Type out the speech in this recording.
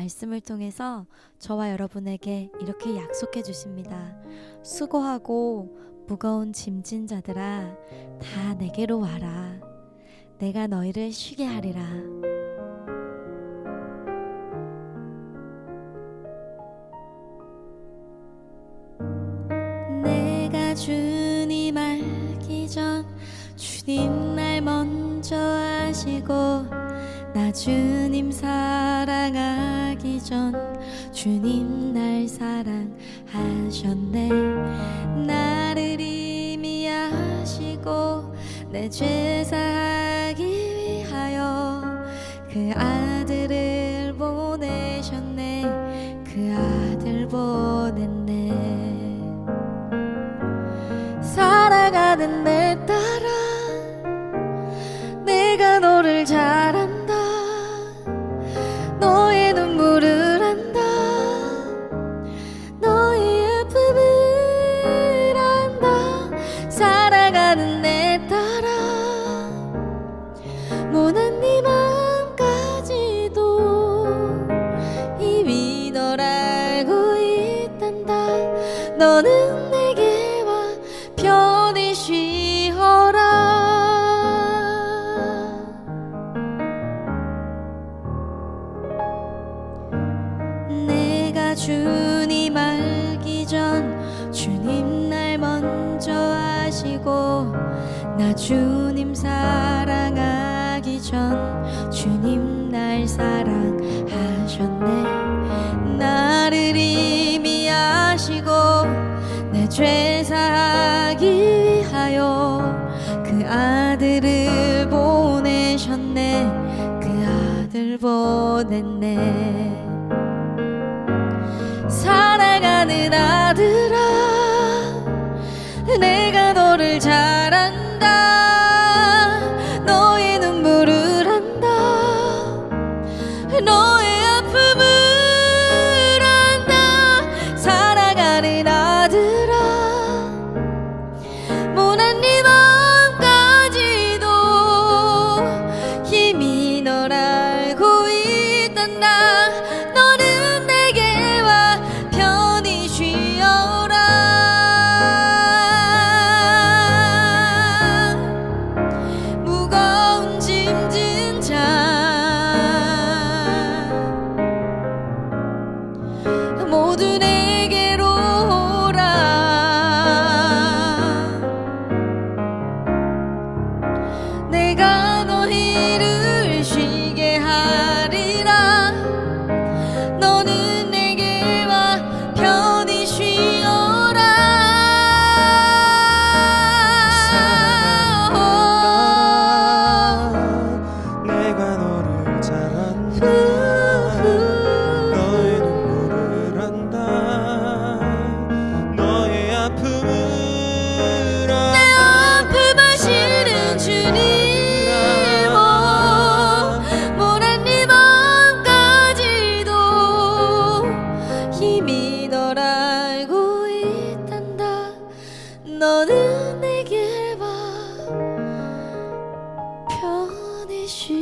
말씀을 통해서 저와 여러분에게 이렇게 약속해 주십니다. 수고하고 무거운 짐진 자들아 다 내게로 와라. 내가 너희를 쉬게 하리라. 내가 주님 알기 전 주님 날 먼저 아시고 나 주님 사랑하기 전 주님 날 사랑하셨네. 나를 이미 아시고 내 죄 사하기 위하여 그 아들을 보내셨네. 그 아들 보냈네. 살아가는 내딸 살아가는 내 딸아 모난 네 마음까지도 이미 널 알고 있단다. 너는 내게 와 편히 쉬어라. 내가 주 나 주님 사랑하기 전 주님 날 사랑하셨네. 나를 이미 아시고 내 죄 사하기 위하여 그 아들을 보내셨네. 그 아들 보냈네. 사랑하는 아들 힘이 널 알고 있단다. 너는 내게 와 편히 쉬